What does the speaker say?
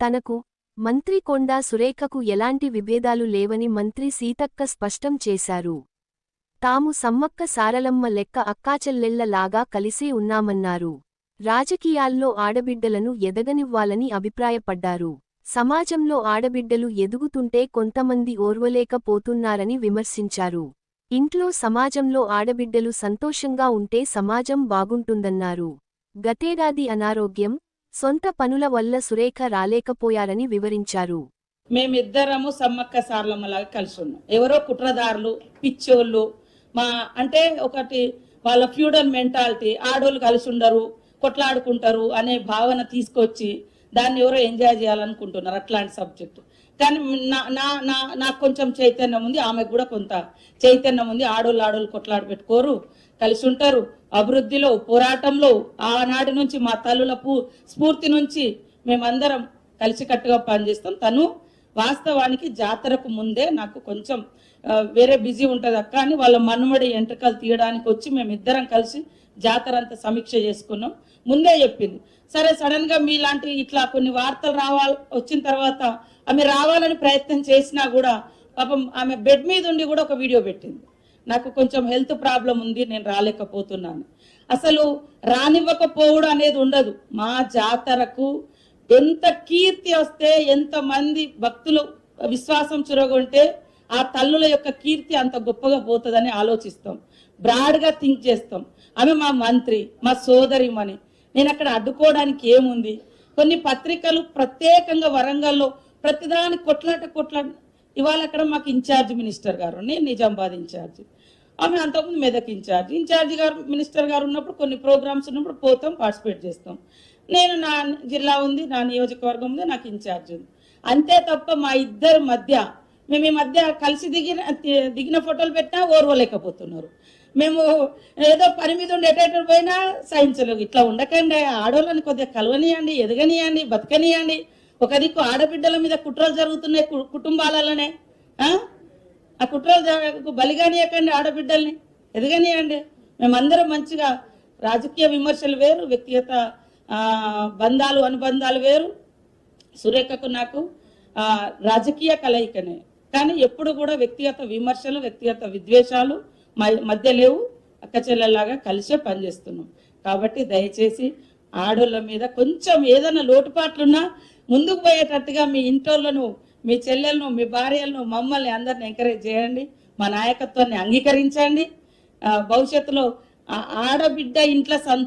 తనకు మంత్రి కొండా సురేఖకు ఎలాంటి విభేదాలు లేవని మంత్రి సీతక్క స్పష్టం చేశారు. తాము సమ్మక్క సారలమ్మ లెక్క అక్కాచెల్లెళ్ళలాగా కలిసే ఉన్నామన్నారు. రాజకీయాల్లో ఆడబిడ్డలను ఎదగనివ్వాలని అభిప్రాయపడ్డారు. సమాజంలో ఆడబిడ్డలు ఎదుగుతుంటే కొంతమంది ఓర్వలేకపోతున్నారని విమర్శించారు. ఇంట్లో సమాజంలో ఆడబిడ్డలు సంతోషంగా ఉంటే సమాజం బాగుంటుందన్నారు. గతేడాది అనారోగ్యం సొంత పనుల వల్ల సురేఖ రాలేకపోయారని వివరించారు. మేమిద్దరము సమ్మక్క సార్లమ్మలాగా కలిసి ఉన్నాం ఎవరో కుట్రదారులు పిచ్చోళ్ళు మా అంటే ఒకటి వాళ్ళ ఫ్యూడల్ మెంటాలిటీ ఆడోళ్ళు కలిసి ఉండరు కొట్లాడుకుంటారు అనే భావన తీసుకొచ్చి దాన్ని ఎవరో ఎంజాయ్ చేయాలనుకుంటున్నారు అట్లాంటి సబ్జెక్టు. కానీ నా నా నా నాకు కొంచెం చైతన్యం ఉంది ఆమెకు కూడా కొంత చైతన్యం ఉంది ఆడోళ్ళు ఆడోళ్ళు కొట్లాడు పెట్టుకోరు కలిసి ఉంటారు. అభివృద్ధిలో పోరాటంలో ఆనాటి నుంచి మా తల్లుల పూ స్ఫూర్తి నుంచి మేమందరం కలిసికట్టుగా పనిచేస్తాం. తను వాస్తవానికి జాతరకు ముందే నాకు కొంచెం వేరే బిజీ ఉంటుంది అక్క అని వాళ్ళ మనుమడి ఎంట్రకలు తీయడానికి వచ్చి మేము ఇద్దరం కలిసి జాతర అంతా సమీక్ష చేసుకున్నాం. ముందే చెప్పింది. సరే సడన్గా మీలాంటి ఇట్లా కొన్ని వార్తలు రావాలి వచ్చిన తర్వాత ఆమె రావాలని ప్రయత్నం చేసినా కూడా పాపం ఆమె బెడ్ మీద ఉండి కూడా ఒక వీడియో పెట్టింది. నాకు కొంచెం హెల్త్ ప్రాబ్లం ఉంది నేను రాలేకపోతున్నాను. అసలు రానివ్వకపోవడం అనేది ఉండదు. మా జాతరకు ఎంత కీర్తి వస్తే ఎంతమంది భక్తులు విశ్వాసం చురగొంటే ఆ తల్లుల యొక్క కీర్తి అంత గొప్పగా పోతుందని ఆలోచిస్తాం. బ్రాడ్గా థింక్ చేస్తాం. ఆమె మా మంత్రి మా సోదరిమని నేను అక్కడ అడ్డుకోవడానికి ఏముంది? కొన్ని పత్రికలు ప్రత్యేకంగా వరంగల్లో ప్రతిదాని కొట్లాట కొట్లాట. ఇవాళ అక్కడ మాకు ఇన్ఛార్జ్ మినిస్టర్ గారు నేను నిజామాబాద్ ఇన్ఛార్జ్. ఆమె అంతకుముందు Medak in charge. In charge గారు మినిస్టర్ గారు ఉన్నప్పుడు కొన్ని ప్రోగ్రామ్స్ ఉన్నప్పుడు పోతాం పార్టిసిపేట్ చేస్తాం. నేను నా జిల్లా ఉంది నా నియోజకవర్గం ఉంది నాకు ఇన్ఛార్జ్ ఉంది. అంతే తప్ప మా ఇద్దరి మధ్య మేము ఈ మధ్య కలిసి దిగిన దిగిన ఫోటోలు పెట్టినా ఓర్వలేకపోతున్నారు. మేము ఏదో పని మీద ఉండి పోయినా సహించలేదు ఇట్లా ఉండకండి ఆడవాళ్ళని కొద్దిగా కలవనియండి ఎదగనియండి బతకనియండి. ఒక దిక్కు ఆడబిడ్డల మీద కుట్రలు జరుగుతున్నాయి కు- కుటుంబాలలోనే ఆ? కుట్రలు జరగకు బలిగానియకండి ఆడబిడ్డల్ని. ఎదగనియండి. మేమందరం మంచిగా రాజకీయ విమర్శలు వేరు వ్యక్తిగత బంధాలు అనుబంధాలు వేరు. సురేఖకు నాకు రాజకీయ కలయికనే. కానీ ఎప్పుడు కూడా వ్యక్తిగత విమర్శలు వ్యక్తిగత విద్వేషాలు మ- మధ్య లేవు. అక్క చెల్లెల్లాగా కలిసే పనిచేస్తున్నాం. కాబట్టి దయచేసి ఆడోళ్ళ మీద కొంచెం ఏదైనా లోటుపాట్లున్నా ముందుకు పోయేటట్టుగా మీ ఇంట్లోను మీ చెల్లెలను మీ భార్యలను మమ్మల్ని అందరిని ఎంకరేజ్ చేయండి. మా నాయకత్వాన్ని అంగీకరించండి. భవిష్యత్తులో ఆడబిడ్డ ఇంట్లో సంతోషం